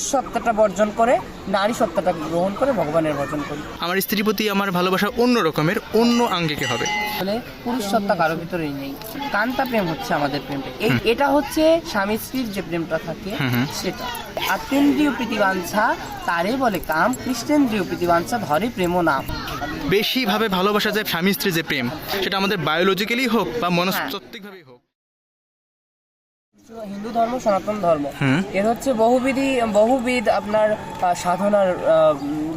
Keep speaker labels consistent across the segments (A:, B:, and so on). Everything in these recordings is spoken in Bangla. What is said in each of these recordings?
A: পুরুষ সত্তাটা বর্জন করে নারী সত্তাটাকে গ্রহণ করে ভগবানের ভজন করি।
B: আমার স্ত্রীর প্রতি আমার ভালোবাসা অন্য রকমের অন্য আঙ্গিকে হবে।
A: আসলে পুরুষ সত্তা কারও ভিতরেই নেই। কান্তা প্রেম হচ্ছে আমাদের প্রেমটা। এই এটা হচ্ছে স্বামী স্ত্রীর যে প্রেমটা থাকে। সেটা। আত্মেন্দ্রীয় প্রীতিবাঞ্ছা তারে বলে কাম কৃষ্ণেন্দ্রীয় প্রীতিবাঞ্ছা ধরে প্রেম নাম।
B: বেশিভাবে ভালোবাসা যায় স্বামী স্ত্রীর যে প্রেম সেটা আমাদের বায়োলজিক্যালি হোক বা মনস্তাত্ত্বিকভাবেই হোক।
A: হিন্দু ধর্ম সনাতন ধর্ম। এর হচ্ছে বহুবিধি বহুবিধ আপনার সাধনার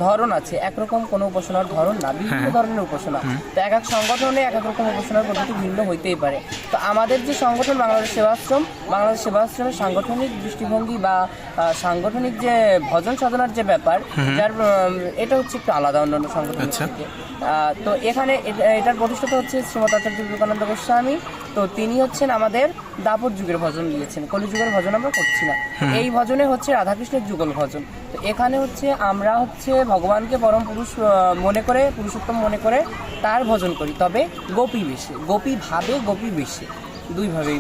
A: ধরন আছে। একরকম কোনো উপাসনার ধরন না বিভিন্ন
B: হ্যাঁ।
A: ধরনের উপাসনা। তো এক এক সংগঠনে এক এক রকম উপাসনার পদ্ধতি ভিন্ন হইতেই পারে। তো আমাদের যে সংগঠন বাংলাদেশ সেবাশ্রম বাংলাদেশ সেবাশ্রমের সাংগঠনিক দৃষ্টিভঙ্গি বা সাংগঠনিক যে ভজন সাধনার যে ব্যাপার যার এটা হচ্ছে একটু আলাদা অন্যান্য সংগঠন
B: আচ্ছা।
A: থেকে। আহ, তো এখানে এটার প্রতিষ্ঠাতা হচ্ছে শ্রীমৎ আচার্য বিবেকানন্দ গোস্বামী। তো তিনি হচ্ছেন আমাদের দাপর যুগের ভজন দিয়েছেন। কলি যুগের ভজন আমরা করছি না। এই ভজনে হচ্ছে রাধাকৃষ্ণের যুগল ভজন। তো এখানে হচ্ছে আমরা হচ্ছে ভগবানকে পরম পুরুষ মনে করে পুরুষোত্তম মনে করে তার ভজন করি। তবে গোপী বেশে গোপী ভাবে গোপী বেশে। দুইভাবেই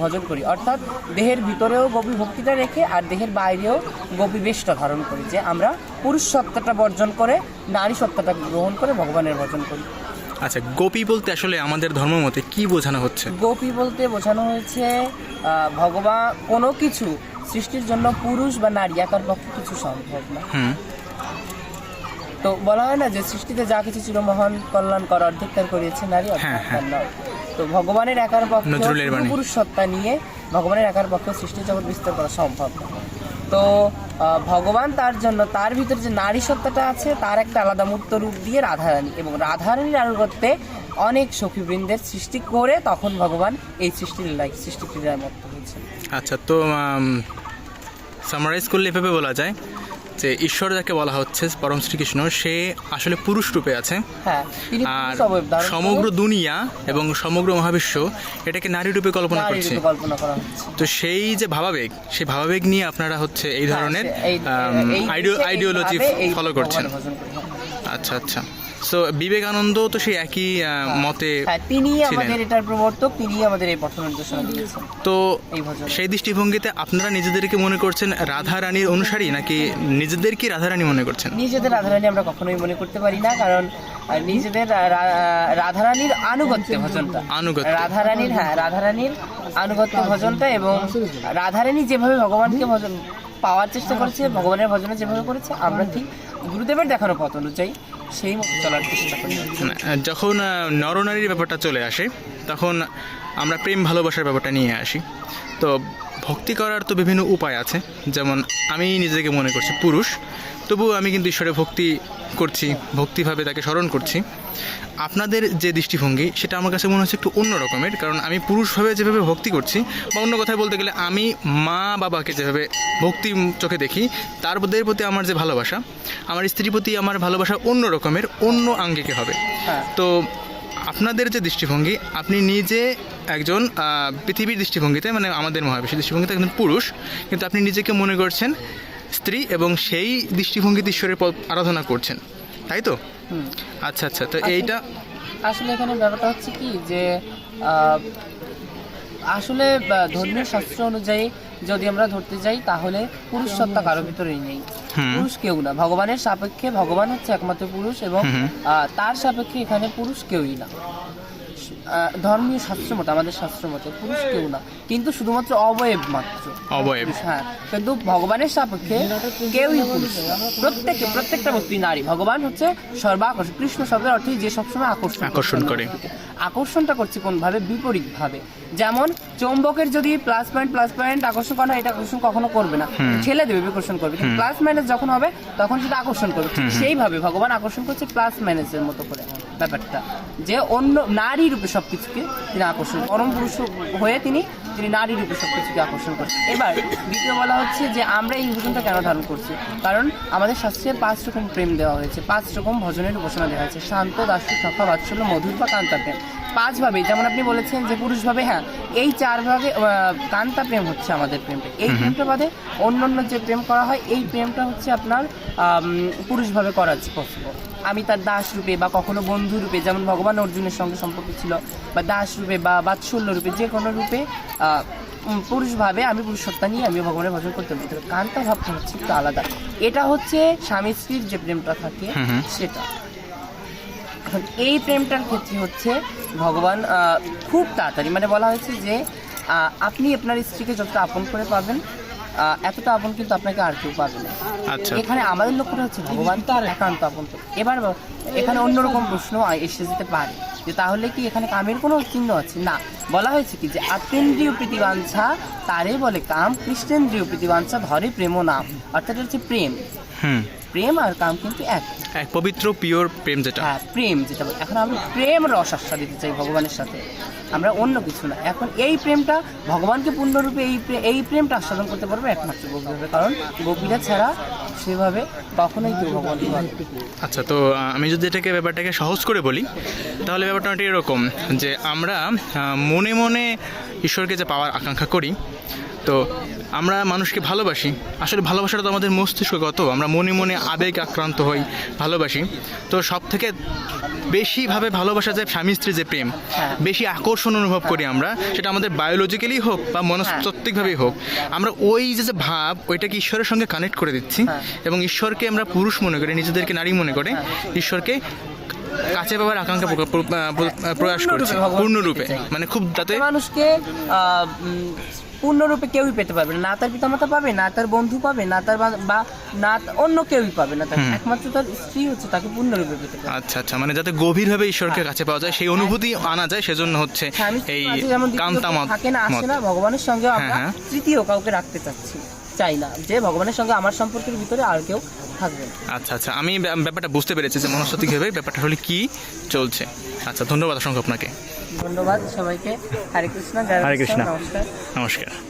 A: ভজন করি। অর্থাৎ দেহের ভিতরেও গোপী ভক্তিটা রেখে আর দেহের বাইরেও গোপী বেশটা ধারণ করি। যে আমরা পুরুষ সত্তাটা বর্জন করে নারী সত্তাটাকে গ্রহণ করে ভগবানের ভজন করি।
B: আচ্ছা গোপী বলতে আসলে আমাদের ধর্ম মতে কি বোঝানো হচ্ছে?
A: গোপী বলতে বোঝানো হয়েছে ভগবান কোনো কিছু সৃষ্টির জন্য পুরুষ বা নারী একার পক্ষে কিছু সম্ভব না। তো বলা হয় না যে সৃষ্টিতে যা কিছু ছিল মহান কল্যাণ কর অর্ধেক তার করিয়েছে নারী
B: হ্যাঁ,
A: নয়। তো ভগবানের একার পক্ষে পুরুষ সত্তা নিয়ে ভগবানের একার পক্ষে সৃষ্টি জগৎ বিস্তার করা সম্ভব না। তো ভগবান তার জন্য তার ভিতরে যে নারী সত্তাটা আছে, তার একটা আলাদা মূর্ত রূপ দিয়ে রাধারানী এবং রাধারানীর আনুগত্যে অনেক সখীবৃন্দের সৃষ্টি করে তখন ভগবান এই সৃষ্টির লাইক সৃষ্টি ক্রীড়ার মত হয়েছে।
B: আচ্ছা তো সামারাইজ করলে এভাবে বলা যায়। যে ঈশ্বর যাকে বলা হচ্ছে পরম শ্রীকৃষ্ণ সে আসলে পুরুষ রূপে আছে।
A: হ্যাঁ
B: আর সমগ্র দুনিয়া এবং সমগ্র মহাবিশ্ব এটাকে নারী রূপে কল্পনা করছে। তো সেই যে ভাবাবেগ সেই ভাবাবেগ নিয়ে আপনারা হচ্ছে এই ধরনের
A: হ্যাঁ, দেশে
B: আইডিওলজি ফলো করছেন। আচ্ছা আচ্ছা। সো বিবেকানন্দ তো সেই একই মতে
A: হ্যাঁ তিনি। আমাদের এটার প্রবর্তক তিনি আমাদের এই পথ নির্দেশনা দিয়েছেন।
B: তো সেই দৃষ্টিভঙ্গিতে আপনারা নিজেদেরকে মনে করছেন রাধা রানীর অনুসারী নাকি নিজেদের কি রাধা রানী মনে করছেন?
A: নিজেদের রাধারানী আমরা কখনোই মনে করতে পারি না কারণ নিজেদের রাধা রানীর আনুগত্য ভজনটা।
B: আনুগত্যে।
A: রাধারানীর হ্যাঁ রাধা রানীর আনুগত্য ভজনটা এবং রাধা রানী যেভাবে ভগবানকে ভজন পাওয়ার চেষ্টা করেছে ভগবানের ভজনে যেভাবে করেছে আমরা ঠিক গুরুদেবের দেখানো পথ অনুযায়ী সেই মতো চলার চেষ্টা করি।
B: যখন নরনারীর ব্যাপারটা চলে আসে, তখন আমরা প্রেম ভালোবাসার ব্যাপারটা নিয়ে আসি। তো ভক্তি করার তো বিভিন্ন উপায় আছে। যেমন আমি নিজেকে মনে করছি পুরুষ তবুও আমি কিন্তু ঈশ্বরে ভক্তি করছি ভক্তিভাবে তাকে স্মরণ করছি। আপনাদের যে দৃষ্টিভঙ্গি সেটা আমার কাছে মনে হচ্ছে একটু অন্য রকমের কারণ আমি পুরুষভাবে যেভাবে ভক্তি করছি বা অন্য কথায় বলতে গেলে আমি মা বাবাকে যেভাবে ভক্তি চোখে দেখি তার প্রতি আমার যে ভালোবাসা আমার স্ত্রীর প্রতি আমার ভালোবাসা অন্য রকমের অন্য আঙ্গিকে হবে।
A: হ্যাঁ।
B: তো আপনাদের যে দৃষ্টিভঙ্গি আপনি নিজে একজন পৃথিবীর দৃষ্টিভঙ্গিতে মানে আমাদের মহাবিশ্বের দৃষ্টিভঙ্গিতে একজন পুরুষ কিন্তু আপনি নিজেকে মনে করছেন স্ত্রী এবং সেই দৃষ্টিভঙ্গিতে ঈশ্বরের আরাধনা করছেন। তাই তো। আচ্ছা আচ্ছা তো এইটা
A: আসলে এখানে ব্যাপারটা হচ্ছে কি যে আসলে ধর্মীয় শাস্ত্র অনুযায়ী যদি আমরা ধরতে যাই তাহলে পুরুষ সত্তা কারও ভিতরেই নেই। পুরুষ কেউ না। ভগবানের সাপেক্ষে ভগবান হচ্ছে একমাত্র পুরুষ এবং তার সাপেক্ষে এখানে পুরুষ কেউই না। ধর্মীয় শাস্ত্র মতে আমাদের শাস্ত্র মতে পুরুষ কেউ না কিন্তু শুধুমাত্র অবয়ব মাত্র।
B: অবয়ব।
A: হ্যাঁ কিন্তু ভগবানের সাপেক্ষে কেউই পুরুষ প্রত্যেকে প্রত্যেকটা বস্তুই নারী। ভগবান হচ্ছে সর্বাকর্ষণ কৃষ্ণ শব্দের অর্থই যে সবসময় আকর্ষণ
B: আকর্ষণ করে।
A: আকর্ষণটা করছে কোন ভাবে বিপরীত ভাবে যেমন চৌম্বকের যদি প্লাস পয়েন্ট প্লাস পয়েন্ট আকর্ষণ করা হয় এটা আকর্ষণ কখনো করবে না। ঠেলে দেবে বিকর্ষণ করবে। প্লাস মাইনাস যখন হবে তখন সেটা আকর্ষণ করবে। সেইভাবে ভগবান আকর্ষণ করছে প্লাস মাইনাসের মতো করে। ব্যাপারটা। যে অন্য নারী রূপে সবকিছুকে তিনি আকর্ষণ পরম পুরুষ হয়ে তিনি তিনি নারী রূপে সবকিছুকে আকর্ষণ করছেন। এবার দ্বিতীয় বলা হচ্ছে যে আমরা এই ভজনটা কেন ধারণ করছি? কারণ আমাদের শাস্ত্রে পাঁচ রকম প্রেম দেওয়া হয়েছে। পাঁচ রকম ভজনের উপাসনা দেওয়া হয়েছে। শান্ত দাস সখা, বাৎসল্য, মধুর বা কান্তা প্রেম পাঁচ ভাবে যেমন আপনি বলেছেন যে পুরুষ ভাবে হ্যাঁ এই চার ভাগে কান্তা প্রেম হচ্ছে আমাদের প্রেমটা। এই প্রেমটা বাদে অন্য অন্য যে প্রেম করা হয় এই প্রেমটা হচ্ছে আপনার পুরুষভাবে করা পসিবল আমি তার দাস রূপে বা কখনো বন্ধু রূপে যেমন ভগবান অর্জুনের সঙ্গে সম্পর্ক ছিল বা দাস রূপে বা বাৎসল্য রূপে যে কোনো রূপে আহ, উম, পুরুষ ভাবে আমি পুরুষ সত্তা নিয়ে আমি ভগবানের ভজন করতে পারি। কান্তা ভাবটা হচ্ছে একটু আলাদা। এটা হচ্ছে স্বামী স্ত্রীর যে প্রেমটা থাকে। সেটা। এখন এই প্রেমটার ক্ষেত্রে হচ্ছে ভগবান খুব তাড়াতাড়ি মানে বলা হয়েছে যে আপনি আপনার স্ত্রীকে যতটা আপন করে পাবেন এতটা আপন কিন্তু আপনাকে আর কেউ পাবে না।
B: আচ্ছা।
A: এখানে আমাদের লক্ষ্যটা হচ্ছে ভগবান তার একান্ত আপন। এবার এখানে অন্যরকম প্রশ্ন এসে যেতে পারে যে তাহলে কি এখানে কামের কোনো চিহ্ন আছে? না। বলা হয়েছে কি যে আত্মেন্দ্রীয় প্রীতিবাঞ্ছা তারে বলে কাম কৃষ্ণেন্দ্রীয় প্রীতিবাঞ্ছা ধরে প্রেম নাম। অর্থাৎ হচ্ছে প্রেম।
B: হুম।
A: প্রেম আর কাম কিন্তু এক।
B: এক পবিত্র পিওর প্রেম যেটা।
A: হ্যাঁ প্রেম যেটা বলে। এখন আমি প্রেম রস আস্বাদিতে চাই ভগবানের সাথে। আমরা অন্য কিছু না। এখন এই প্রেমটা ভগবানকে পূর্ণরূপে এই এই প্রেমটা আস্বাদন করতে পারবে একমাত্র গোপী হবে। কারণ গোপীরা ছাড়া সেভাবে কখনোই কেউ ভগবানকে
B: আচ্ছা তো আমি যদি এটাকে ব্যাপারটাকে সহজ করে বলি তাহলে ব্যাপারটা অনেকটা এরকম যে আমরা মনে মনে ঈশ্বরকে যে পাওয়ার আকাঙ্ক্ষা করি তো আমরা মানুষকে ভালোবাসি। আসলে ভালোবাসাটা তো আমাদের মস্তিষ্কগত আমরা মনে মনে আবেগ আক্রান্ত হই ভালোবাসি। তো সব থেকে বেশিভাবে ভালোবাসা যায় স্বামী স্ত্রী যে প্রেম
A: হ্যাঁ।
B: বেশি আকর্ষণ অনুভব করি আমরা সেটা আমাদের বায়োলজিক্যালি হোক বা মনস্তাত্ত্বিকভাবেই হোক। আমরা ওই যে যে ভাব ওইটাকে ঈশ্বরের সঙ্গে কানেক্ট করে দিচ্ছি
A: হ্যাঁ।
B: এবং ঈশ্বরকে আমরা পুরুষ মনে করি নিজেদেরকে নারী মনে করে। ঈশ্বরকে কাছে পাওয়ার আকাঙ্ক্ষা প্র- প্র- প্র- প্রয়াস করছি।
A: পূর্ণরূপে।
B: মানে খুব যাতে
A: মানুষকে পূর্ণরূপে কেউই পেতে পারবে না। তার পিতামাতা পাবে না তার বন্ধু পাবে না তার বা- না অন্য কেউই পাবে না। তার একমাত্র তার স্ত্রী হচ্ছে তাকে পূর্ণরূপে পেতে পারে
B: আচ্ছা আচ্ছা মানে যাতে গভীরভাবে ঈশ্বরকে কাছে পাওয়া যায় সেই অনুভূতি আনা যায় সেজন্য হচ্ছে এই
A: স্ত্রীর মাঝে যেমন দ্বিতীয়
B: কান্তা
A: কেউ
B: মত
A: থাকে না আসে না ভগবানের সঙ্গে আমরা
B: হ্যাঁ।
A: তৃতীয় কাউকে রাখতে চাচ্ছি। চাই না যে ভগবানের সঙ্গে আমার সম্পর্কের ভিতরে আর কেউ থাকবে
B: আচ্ছা আচ্ছা আমি ব্যাপারটা বুঝতে পেরেছি যে মনস্তাত্ত্বিকভাবে ব্যাপারটা হলে কি চলছে। আচ্ছা ধন্যবাদ অসংখ্য আপনাকে।
A: ধন্যবাদ সবাইকে। হরে কৃষ্ণ
B: হরে কৃষ্ণ।
A: নমস্কার।
B: নমস্কার।